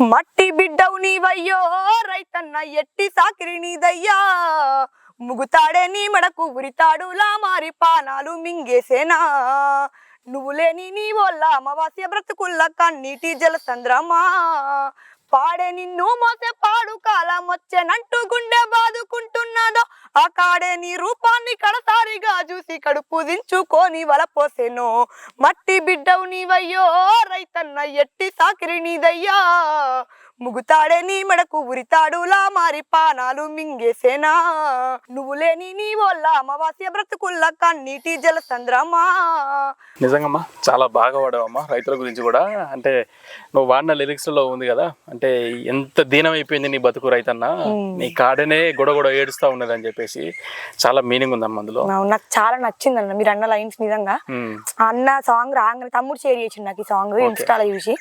మట్టి బిడ్డవు నీవయ్యో రైతన్న ఎట్టి సాకిరి నీదయ్యా. ముగుతాడే నీ మడకు ఉరితాడులా మారి పానాలు మింగేసేనా. నువ్వు లేని నీ వల్ల అమావాస్య బ్రతుకుల్ల కన్నీటి జలసంద్రమా. పాడే నిన్ను మోసే పాడు కాలం వచ్చేనంటూ గుండె బాదుకుంటున్నదో ఆ కాడే నీ రూపాన్ని కడసారిగా చూసి కడుపు దించుకొని వలపోసెను. మట్టి బిడ్డవు నీవయ్యో రైతన్న ఎట్టి సాకిరి నీదయ్యా. ముగుతాడే నీ మెడకు ఉరితాడులా మారి పానాలు మింగేసేనా. నువ్వు లేని నీ వల్ల అమావాస్య బ్రతుకుల్ల కన్నీటి జలసంద్రమా. నిజంగమ్మా చాలా బాగా వాడావమ్మా రైతుల గురించి కూడా. అంటే నువ్వు వాడిన lyrics లో ఉంది కదా అంటే ఎంత దీనం అయిపోయింది నీ బతుకు రైతన్న. నీ కాడనే గొడగొడ ఏడుస్తా ఉన్నది అని చెప్పేసి చాలా మీనింగ్ ఉందమ్మా అందులో. అవును, నాకు చాలా నచ్చింది అన్న మీరు అన్న లైన్స్ నిజంగా అన్న సాంగ్ రాగానే తమ్ముడు షేర్ చేసిండు నాకు ఈ సాంగ్ ఇన్స్టాలో చూసి.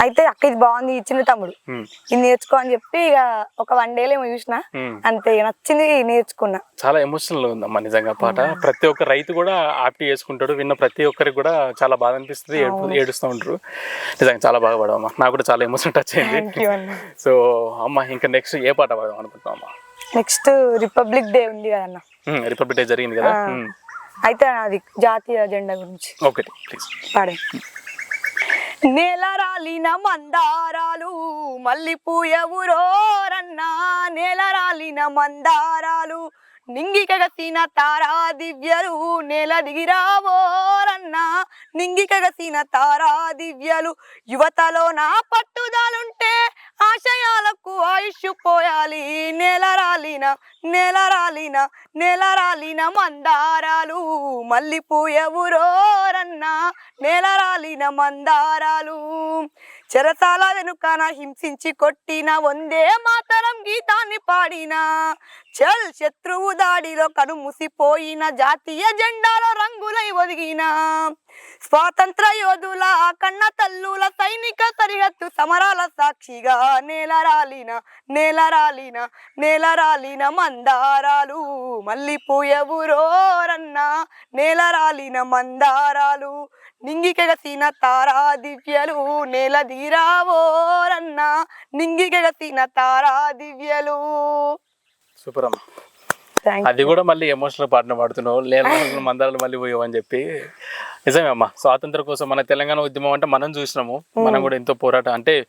అయితే అక్క ఇది బాగుంది ఇచ్చిన తమ్ముడు. ఇది నేర్చుకో అని చెప్పి ఇక ఒక వన్ డేలో ఏమో చూసిన. అంతే నచ్చింది నేర్చుకున్నా. చాలా ఎమోషనల్ ఉందమ్మా నిజంగా పాట. ప్రతి ఒక్క రైతు కూడా ఆప్టి చేసుకుంటాడు విన్న ప్రతి ఒక్కరికి కూడా చాలా బాధ అనిపిస్తుంది ఏడు- ఏడుస్తూ ఉంటారు నిజంగా చాలా బాగా పాడవమ్మా. నాకు కూడా చాలా ఎమోషన్ టచ్ అయింది. సో అమ్మ ఇంకా నెక్స్ట్ ఏ పాట పాడదాం అనుకుంటున్నాం అమ్మా నెక్స్ట్ రిపబ్లిక్ డే ఉంది కదన్న. రిపబ్లిక్ డే జరిగింది కదా. అయితే అది జాతీయ జెండా గురించి. ఒకటి ప్లీజ్ పాడే. నేల రాలిన మందారాలు మల్లి పూయవురోరన్నా నేల రాలిన మందారాలు నింగికగసిన తారా దివ్యలు నేల దిగిరావోరన్నా నింగికగసిన తారా దివ్యలు యువతలో నా పట్టుదలుంటే ఆశయాలకు ఆయుష్ పోయాలి నేల రాలిన నెల రాలిన రాలిన మందారాలు మల్లి పూయవురోరన్నా నేల రాలిన మందారాలు చెరసాల వెనుకన హింసించి కొట్టిన వందే మాతరం గీతాన్ని పాడిన. చల్ శత్రువు దాడిలో కను ముసిపోయిన జాతీయ జెండాలో రంగులై ఒదిగిన. స్వాతంత్ర యోధుల కన్న తల్లుల సైనిక సరిహద్దు సమరాల సాక్షిగా నేల రాలిన నేల రాలిన నేల రాలిన మందారాలు మళ్ళీ పూయవురోరన్నా నేల రాలిన మందారాలు నింగికెగసిన తారా దివ్యలు నేల దీరావోరన్నా నింగికెగసిన తారా దివ్యలు సూపర్ అమ్మ అది కూడా మళ్ళీ ఎమోషనల్ పాటను పాడుతున్నావు లేని మందారాలు మళ్ళీ పోయావు అని చెప్పి. నిజమే అమ్మా. స్వాతంత్రం కోసం మన తెలంగాణ ఉద్యమం అంటే మనం చూసినాము. మనం కూడా ఎంతో పోరాటం. అంటే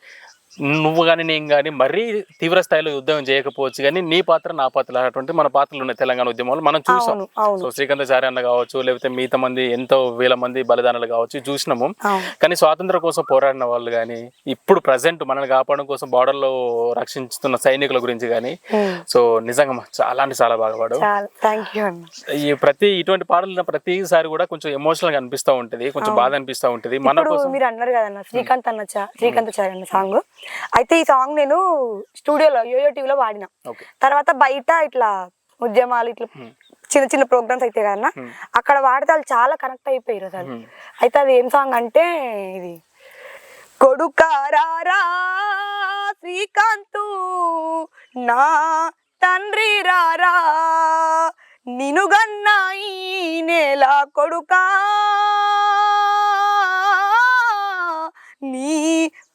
నువ్వు కానీ నేను కానీ మరీ తీవ్ర స్థాయిలో ఉద్యమం చేయకపోవచ్చు కానీ నీ పాత్ర నా పాత్ర అటువంటి మన పాత్రలు ఉన్నాయి తెలంగాణ ఉద్యమంలో. మనం చూసాం. సో శ్రీకాంతాచార్య అన్న కావచ్చు లేకపోతే మిగతా మంది ఎంతో వేల మంది బలిదానాలు కావచ్చు చూసినాము. కానీ స్వాతంత్రం కోసం పోరాడిన వాళ్ళు కానీ ఇప్పుడు ప్రజెంట్ మనల్ని కాపాడడం కోసం బార్డర్లో రక్షిస్తున్న సైనికుల గురించి కానీ. సో నిజంగా చాలా అంటే చాలా బాగా పాడు ఈ ప్రతి ఇటువంటి పాటలు ప్రతిసారి కూడా కొంచెం ఎమోషనల్గా అనిపిస్తూ ఉంటది కొంచెం బాధ అనిపిస్తూ ఉంటది. మన కోసం మీరు అన్నారు కదన్న శ్రీకాంత్ అన్న శ్రీకాంత్ చారి అన్న సాంగ్ అయితే ఈ సాంగ్ నేను స్టూడియోలో యోయో టీవీలో వాడిన. తర్వాత బయట ఇట్లా ఉద్యమాలు ఇట్లా చిన్న చిన్న ప్రోగ్రామ్స్ అయితే కదన్న అక్కడ వాడితే వాళ్ళు చాలా కనెక్ట్ అయిపోయారు అసలు. అయితే అది ఏం సాంగ్ అంటే ఇది కొడుకారారా శ్రీకాంతు నా తండ్రి రారా నినుగన్నా ఈ నేల కొడుకా నీ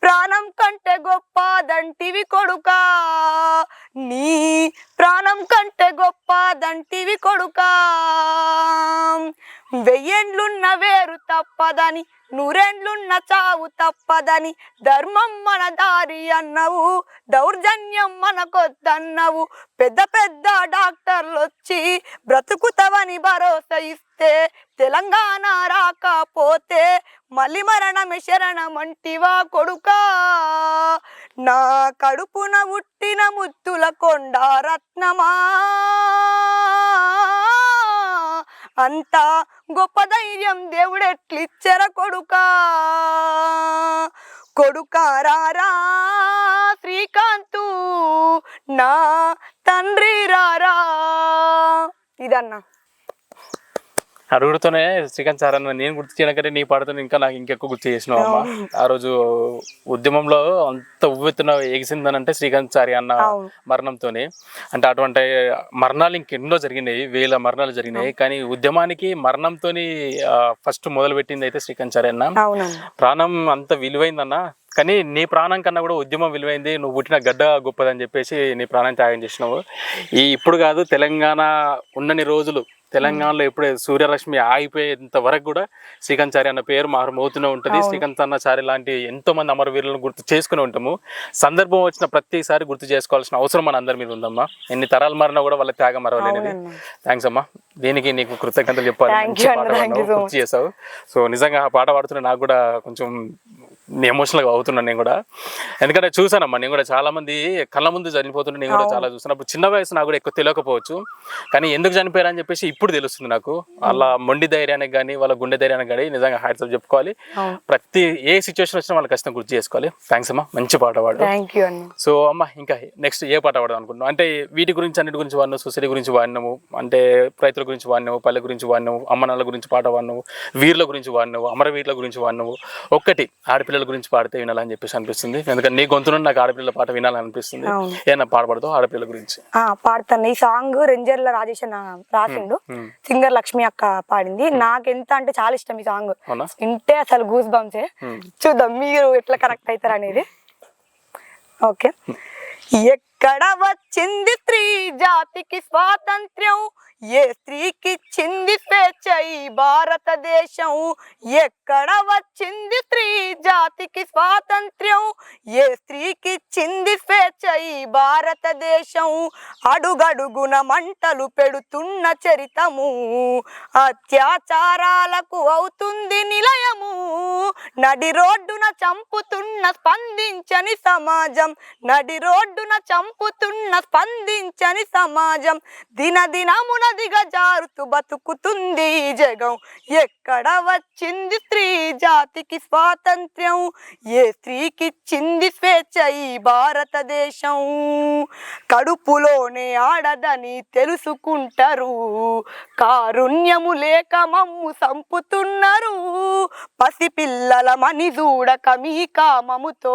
ప్రాణం కంటే గొప్పదంటివి కొడుకా. నీ ప్రాణం కంటే గొప్పదంటివి కొడుకా. వెయ్యేండ్లున్న వేరు తప్పదని నూరేండ్లున్న చావు తప్పదని ధర్మం మన దారి అన్నవు దౌర్జన్యం మనకొద్దన్నవు పెద్ద పెద్ద డాక్టర్లు వచ్చి బ్రతుకుతవని భరోసా ఇస్తే తెలంగాణ రాకపోతే మళ్ళీ మరణమే శరణమంటివా కొడుకా? నా కడుపున ఉట్టిన ముత్తుల కొండ రత్నమా? అంత గొప్ప ధైర్యం దేవుడెట్లిచ్చర కొడుకా? కొడుకారారా శ్రీకాంతు? నా తండ్రి రారా? ఇదన్నా. అడుగుతూనే శ్రీకాంత్ సార్ అన్న నేను గుర్తు చేయడానికంటే నీ పాడుతూ ఇంకా నాకు ఇంకెక్కువ గుర్తు చేసినావు అమ్మా. ఆ రోజు ఉద్యమంలో అంత ఉవ్వెత్తున ఎగిసిందనంటే శ్రీకాంత్ సారి అన్న. మరణంతోనే. అంటే అటువంటి మరణాలు ఇంకెన్నో జరిగినాయి వేల మరణాలు జరిగినాయి. కానీ ఉద్యమానికి మరణంతోని ఫస్ట్ మొదలు పెట్టింది అయితే శ్రీకాంత్ సారి అన్న. ప్రాణం అంత విలువైందన్న. కానీ నీ ప్రాణం కన్నా కూడా ఉద్యమం విలువైంది నువ్వు పుట్టిన గడ్డ గొప్పదని చెప్పేసి నీ ప్రాణం త్యాగం చేసినావు. ఈ ఇప్పుడు కాదు తెలంగాణ ఉన్నన్ని రోజులు తెలంగాణలో ఎప్పుడే సూర్యరశ్మి ఆగిపోయేంత వరకు కూడా శ్రీకాంత్ చారి అన్న పేరు మారుమవుతూనే ఉంటుంది. శ్రీకాంత్ అన్న చారి లాంటి ఎంతో మంది అమరవీరులను గుర్తు చేసుకుని ఉంటాము. సందర్భం వచ్చిన ప్రతిసారి గుర్తు చేసుకోవాల్సిన అవసరం మన అందరి మీద ఉందమ్మా. ఎన్ని తరాలు మారినా కూడా వాళ్ళ త్యాగం మరవలేనిది. థ్యాంక్స్ అమ్మా. దీనికి నీకు కృతజ్ఞతలు చెప్పాలి. చేసావు సో నిజంగా ఆ పాట పాడుతున్న నాకు కూడా కొంచెం ఎమోషనల్గా అవుతున్నాను నేను కూడా. ఎందుకంటే చూసానమ్మా నేను కూడా చాలా మంది కళ్ళ ముందు చనిపోతుంటే నేను కూడా చాలా చూసాను అప్పుడు చిన్న వయసు నాకు కూడా ఎక్కువ తెలియకపోవచ్చు. కానీ ఎందుకు చనిపోయారని చెప్పేసి ఇప్పుడు తెలుస్తుంది నాకు. వాళ్ళ మొండి ధైర్యానికి కానీ వాళ్ళ గుండె ధైర్యానికి కానీ నిజంగా హ్యాట్స్ చెప్పుకోవాలి. ప్రతి ఏ సిచ్యువేషన్ వచ్చినా వాళ్ళకి ఖచ్చితంగా గుర్తు చేసుకోవాలి. థ్యాంక్స్ అమ్మా మంచి పాట పాడు. సో అమ్మ ఇంకా నెక్స్ట్ ఏ పాట పాడదాం అనుకుంటున్నాం అంటే వీటి గురించి అన్నిటి గురించి వాడినావు. సొసైటీ గురించి వాడినాము అంటే రైతుల గురించి వాడినావు పల్లె గురించి వాడినావు అమ్మనాల గురించి పాట వాడినావు వీర్ల గురించి వాడినావు అమరవీరుల గురించి వాడినావు. ఒక్కటి ఆడపిల్లల గురించి పాడితే వినాలని చెప్పేసి అనిపిస్తుంది. ఎందుకంటే నీ గొంతు నాకు ఆడపిల్లల పాట వినాలని అనిపిస్తుంది. ఏమన్నా పాట పాడతావు ఆడపిల్లల గురించి? పాడతాను. ఈ సాంగ్ రెంజర్ల రాజేష్ రాసిండు. సింగర్ లక్ష్మి అక్క పాడింది. నాకు ఎంత అంటే చాలా ఇష్టం ఈ సాంగ్. వింటే అసలు గూస్ బంప్సే చూద్దాం మీరు ఎట్లా కనెక్ట్ అవుతారు అనేది ఓకే ఎక్కడ వచ్చింది స్త్రీ జాతికి స్వాతంత్ర్యం. ఏ స్త్రీకి చింది స్వేచ్ఛ ఈ భారతదేశం? ఎక్కడ వచ్చింది స్త్రీ జాతికి స్వాతంత్ర్యం? ఏ స్త్రీకి చింది స్వేచ్ఛ ఈ భారతదేశం? అడుగడుగున మంటలు పెడుతున్న చరితము. అత్యాచారాలకు అవుతుంది నిలయము. నడి రోడ్డున చంపుతున్న స్పందించని సమాజం. నడి రోడ్డున చంపు చంపుతున్న స్పందించని సమాజం దినదినమున దిగజారుతూ బతుకుతుంది జగం. ఎక్కడ వచ్చింది జాతికి స్వాతంత్ర్యం. ఏ స్త్రీకి ఇచ్చింది స్వేచ్ఛ ఈ భారతదేశం. కడుపులోనే ఆడదని తెలుసుకుంటారు. కారుణ్యము లేక మమ్ము సంపుతున్నారు. పసిపిల్లల మని చూడక మీ కామముతో.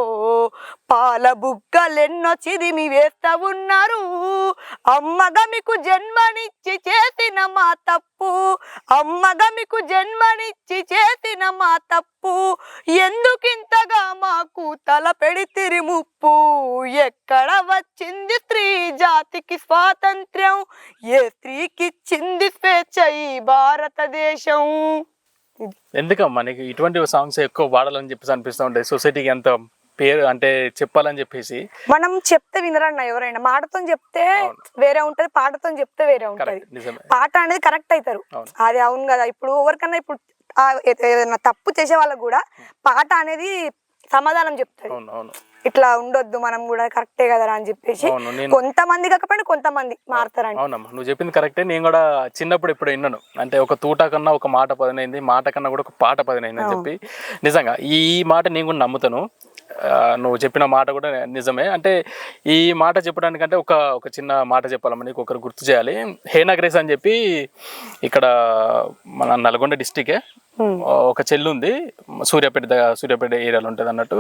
పాల బుగ్గలెన్నో చిదిమి వేస్తా ఉన్నారు అమ్మగా మీకు జన్మనిచ్చి చేసిన మా తప్పు. అమ్మగా మీకు జన్మనిచ్చి చేసిన మా తప్పు. ఎందుకింతగా మాకు తల పెడితిరి ముప్పు ఎక్కడ వచ్చింది స్త్రీ జాతికి స్వాతంత్ర్యం? ఏ స్త్రీకి ఇచ్చింది స్వేచ్ఛ ఈ భారతదేశం? ఎందుకమ్మా నీకు ఇటువంటి సాంగ్స్ ఎక్కువ పాడాలని చెప్పేసి అనిపిస్తూ ఉంటాయి. సొసైటీకి ఎంత పేరు అంటే చెప్పాలని చెప్పేసి. మనం చెప్తే వినరన్న ఎవరైనా. మాటతో చెప్తే వేరే ఉంటది పాటతో చెప్తే వేరే ఉంటది. పాట అనేది కరెక్ట్ అవుతారు. అది అవును కదా. ఇప్పుడు ఎవరికన్నా ఇప్పుడు ఏదైనా తప్పు చేసే వాళ్ళకు కూడా పాట అనేది సమాధానం చెప్తారు. ఇట్లా ఉండొద్దు మనం కూడా కరెక్టే కదరా అని చెప్పేసి. కొంతమంది కాకపోయినా కొంతమంది మారుతారండి. అవునమ్మా. నువ్వు చెప్పింది కరెక్టే. నేను కూడా చిన్నప్పుడు ఇప్పుడు విన్నాను. అంటే ఒక తూట కన్నా ఒక మాట పదనైంది మాట కన్నా కూడా ఒక పాట పదనైంది అని చెప్పి. నిజంగా ఈ మాట నేను కూడా నమ్ముతాను. నువ్వు చెప్పిన మాట కూడా నిజమే. అంటే ఈ మాట చెప్పడానికంటే ఒక ఒక చిన్న మాట చెప్పాలమ్మా నీకు ఒకరు గుర్తు చేయాలి. హేనగ్రేస్ అని చెప్పి ఇక్కడ మన నల్గొండ డిస్టికే ఒక చెల్లు ఉంది సూర్యాపేట సూర్యాపేట ఏరియాలో ఉంటుంది అన్నట్టు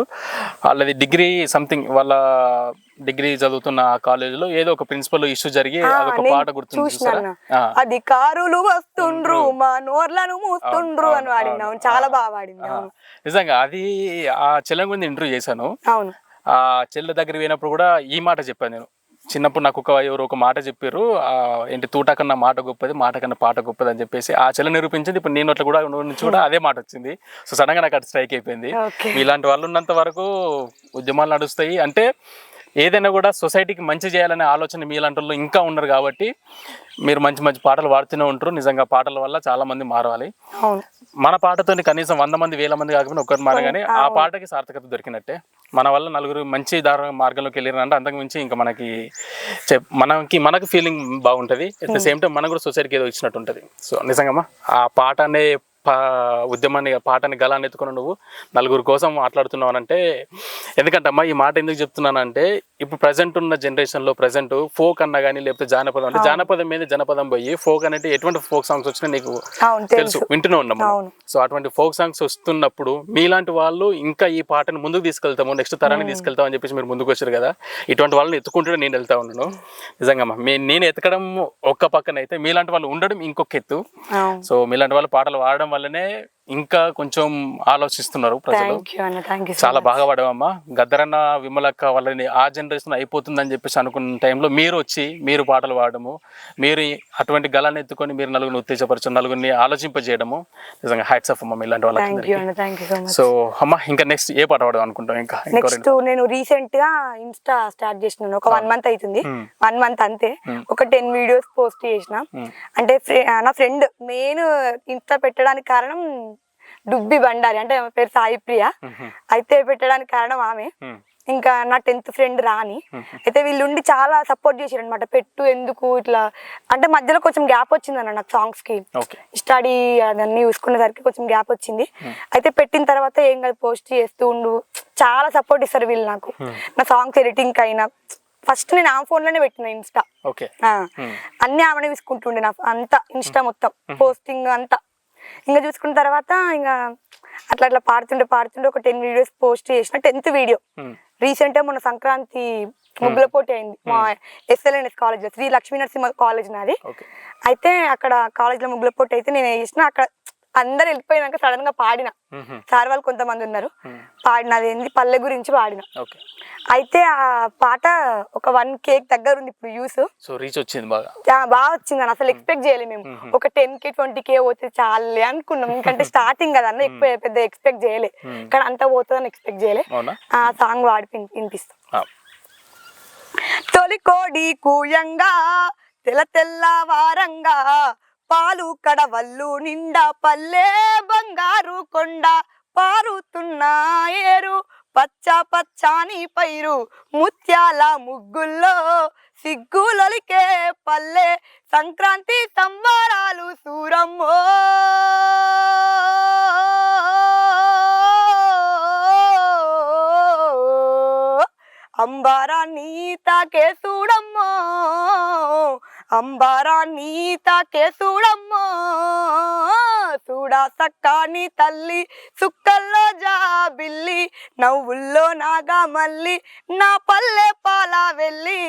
వాళ్ళది డిగ్రీ సంథింగ్ వాళ్ళ డిగ్రీ చదువుతున్న ఆ కాలేజీలో ఏదో ఒక ప్రిన్సిపల్ ఇష్యూ జరిగి అదొక పాట చూసినాను. ఆ, అధికారులు వస్తుండ్రు మా నోర్లను మూస్తుండ్రు అని వాడింది. అవును. చాలా బాగా వాడింది. అవును. నిజంగా అది ఆ చెల్లె గురించి ఇంటర్వ్యూ చేశాను. అవును. ఆ చెల్లె దగ్గరికి పోయినప్పుడు కూడా ఈ మాట చెప్పాను నేను. చిన్నప్పుడు నాకు ఒక ఎవరు ఒక మాట చెప్పారు. ఏంటి తూట కన్నా మాట గొప్పది మాట కన్నా పాట గొప్పది అని చెప్పేసి ఆ చెల్లె నిరూపించింది. ఇప్పుడు నేను అట్లా కూడా నుంచి కూడా అదే మాట వచ్చింది. సో సడన్గా నాకు అటు స్ట్రైక్ అయిపోయింది. ఇలాంటి వాళ్ళు ఉన్నంత వరకు ఉద్యమాలు నడుస్తాయి. అంటే ఏదైనా కూడా సొసైటీకి మంచి చేయాలనే ఆలోచన మీలాంటి ఇంకా ఉన్నారు కాబట్టి మీరు మంచి మంచి పాటలు పాడుతూనే ఉంటారు. నిజంగా పాటల వల్ల చాలా మంది మారవాలి. అవును. మన పాటతోని కనీసం వంద మంది వేల మంది కాకపోయినా ఒక్కరు మారగానే ఆ పాటకి సార్థకత దొరికినట్టే. మన వల్ల నలుగురు మంచి దారి మార్గంలోకి వెళ్ళారంటే అంతకు మించి ఇంకా మనకి మనకి మనకు ఫీలింగ్ బాగుంటుంది. అట్ ద సేమ్ టైం మనకు కూడా సొసైటీకి ఏదో ఇచ్చినట్టు ఉంటుంది. సో నిజంగా ఆ పాట అనే ఉద్యమాన్ని పాటని గలాన్ని ఎత్తుకుని నువ్వు నలుగురు కోసం మాట్లాడుతున్నావు అంటే ఎందుకంటే అమ్మా ఈ మాట ఎందుకు చెప్తున్నానంటే ఇప్పుడు ప్రజెంట్ ఉన్న జనరేషన్లో ప్రజెంట్ ఫోక్ అన్నా కానీ లేకపోతే జానపదం అంటే జానపదం మీద జనపదం పోయి ఫోక్ అనేది ఎటువంటి ఫోక్ సాంగ్స్ వచ్చినా నీకు తెలుసు వింటూనే ఉన్నాం మనం. అవును. సో అటువంటి ఫోక్ సాంగ్స్ వస్తున్నప్పుడు మీలాంటి వాళ్ళు ఇంకా ఈ పాటను ముందుకు తీసుకెళ్తాము నెక్స్ట్ తరానికి తీసుకెళ్తాం అని చెప్పేసి మీరు ముందుకు వచ్చారు కదా ఇటువంటి వాళ్ళని ఎత్తుకుంటూ నేను వెళ్తా ఉన్నాను నిజంగా అమ్మా. నేను ఎతకడం ఒక్క పక్కన అయితే మీలాంటి వాళ్ళు ఉండడం ఇంకొక ఎత్తు సో మీలాంటి వాళ్ళు పాటలు పాడడం వల్లనే ఇంకా కొంచెం ఆలోచిస్తున్నారు ప్రజలు. చాలా బాగా పాడావమ్మా గద్దరన్న విమలక్క వాళ్ళని ఆ జనరేషన్ అయిపోతుందని చెప్పేసి అనుకున్న టైంలో మీరు వచ్చి మీరు పాటలు పాడము మీరు అటువంటి గలాన్ని ఎత్తుకొని మీరు నలుగురిని ఉత్తేజపరచడం నలుగురిని ఆలోచింపజేయడము నిజంగా హ్యాట్స్ ఆఫ్ అమ్మ ఇలాంటి వాళ్ళకి సో అమ్మ ఇంకా నెక్స్ట్ ఏ పాట పాడదాం అనుకుంటాం ఇంకా నెక్స్ట్ నేను రీసెంట్గా ఇన్స్టా స్టార్ట్ చేసినాను. ఒక వన్ మంత్ అవుతుంది. వన్ మంత్ అంతే. Hmm. ఒక టెన్ వీడియోస్ పోస్ట్ చేసిన. అంటే నా ఫ్రెండ్ మెయిన్ ఇన్స్టా పెట్టడానికి కారణం డుబ్బి బండారి అంటే ఆమె పేరు సాయి ప్రియ. అయితే పెట్టడానికి కారణం ఆమె. ఇంకా నా టెన్త్ ఫ్రెండ్ రాని అయితే వీళ్ళు ఉండి చాలా సపోర్ట్ చేసారు అనమాట పెట్టు ఎందుకు ఇట్లా. అంటే మధ్యలో కొంచెం గ్యాప్ వచ్చింది అన్న నాకు సాంగ్స్కి. స్టడీ అదన్నీ చూసుకునేసరికి కొంచెం గ్యాప్ వచ్చింది. అయితే పెట్టిన తర్వాత ఏం కాదు పోస్ట్ చేస్తూ ఉండు. చాలా సపోర్ట్ ఇస్తారు వీళ్ళు నాకు. నా సాంగ్స్ ఎడిటింగ్ అయినా ఫస్ట్ నేను ఆ ఫోన్లోనే పెట్టిన ఇన్స్టా. అన్ని ఆమెనే చూసుకుంటుండే నా అంతా ఇన్స్టా మొత్తం. పోస్టింగ్ అంతా. ఇంకా చూసుకున్న తర్వాత ఇంకా అట్లా అట్లా పాడుతుండే పాడుతుండే ఒక టెన్ వీడియోస్ పోస్ట్ చేసిన టెన్త్ వీడియో. రీసెంట్గా మొన్న సంక్రాంతి ముగ్గుల పోటీ అయింది. మా SLNS college Sri Lakshmi Narasimha college నాది. అయితే అక్కడ కాలేజ్లో ముగ్గుల పోటీ అయితే నేను వేసిన అక్కడ అందరు వెళ్ళిపోయినాక సడన్గా పాడిన. సార్ వాళ్ళు కొంతమంది ఉన్నారు. పాడిన అదేంది పల్లె గురించి పాడిన. అయితే ఆ పాట ఒక వన్ కేక్ దగ్గర ఉంది ఇప్పుడు యూస్ సో రీచ్ వచ్చింది బాగా. బాగా వచ్చింది అని అసలు ఎక్స్పెక్ట్ చేయలేదు మేము. ఒక టెన్ కే ట్వంటీ కే పోతే చాలే అనుకున్నాం. ఎందుకంటే స్టార్టింగ్ కదా అన్న ఎక్కువ పెద్ద ఎక్స్పెక్ట్ చేయలే. కానీ అంత పోతుందని ఎక్స్పెక్ట్ చేయలే. ఆ సాంగ్ వాడి విన్- వినిపిస్తాం. తొలి కోడి కూయంగా తెల్ల తెల్ల వారంగా పాలు కడవల్లు నిండా పల్లె బంగారు కొండ పారుతున్నాయేరు ఏరు. పచ్చ పచ్చాని పైరు ముత్యాల ముగ్గుల్లో సిగ్గులొలికే పల్లె. సంక్రాంతి సంబరాలు సూరమ్మో. అంబారా తాకే చూడమ్మో అంబారాన్ని తాకే చూడమ్మో చూడా సక్కాని తల్లి సుక్కల్లో జాబిల్లి నవ్వుల్లో నాగా మల్లి నా పల్లె పాల వెళ్ళి.